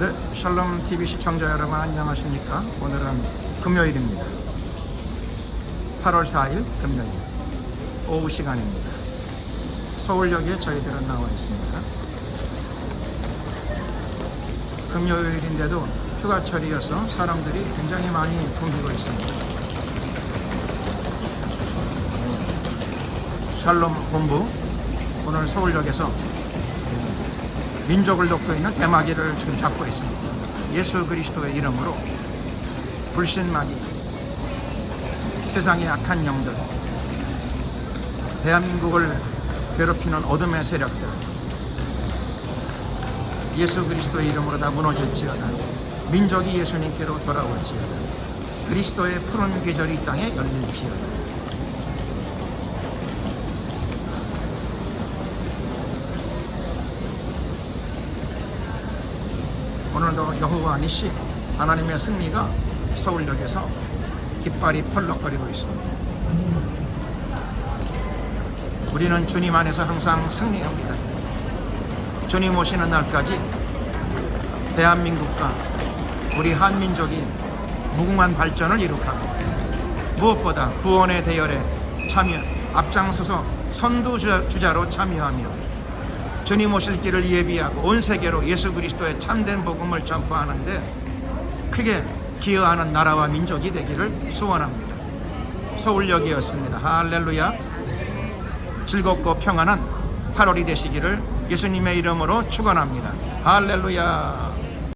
네, 샬롬 TV 시청자 여러분 안녕하십니까? 오늘은 금요일입니다. 8월 4일 금요일 오후 시간입니다. 서울역에 저희들은 나와 있습니다. 금요일인데도 휴가철이어서 사람들이 굉장히 많이 붐비고 있습니다. 샬롬 본부 오늘 서울역에서 민족을 돕고 있는 대마기를 지금 잡고 있습니다. 예수 그리스도의 이름으로 불신마귀, 세상의 악한 영들, 대한민국을 괴롭히는 어둠의 세력들, 예수 그리스도의 이름으로 다 무너질지어다. 민족이 예수님께로 돌아올지어다. 그리스도의 푸른 계절이 이 땅에 열릴지어다. 오늘도 여호와 니시 하나님의 승리가 서울역에서 깃발이 펄럭거리고 있습니다. 우리는 주님 안에서 항상 승리합니다. 주님 오시는 날까지 대한민국과 우리 한민족이 무궁한 발전을 이룩하고 무엇보다 구원의 대열에 참여 앞장서서 선두주자로 참여하며 주님 오실 길을 예비하고 온 세계로 예수 그리스도의 참된 복음을 전파하는데 크게 기여하는 나라와 민족이 되기를 소원합니다. 서울역이었습니다. 할렐루야. 즐겁고 평안한 8월이 되시기를 예수님의 이름으로 축원합니다. 할렐루야.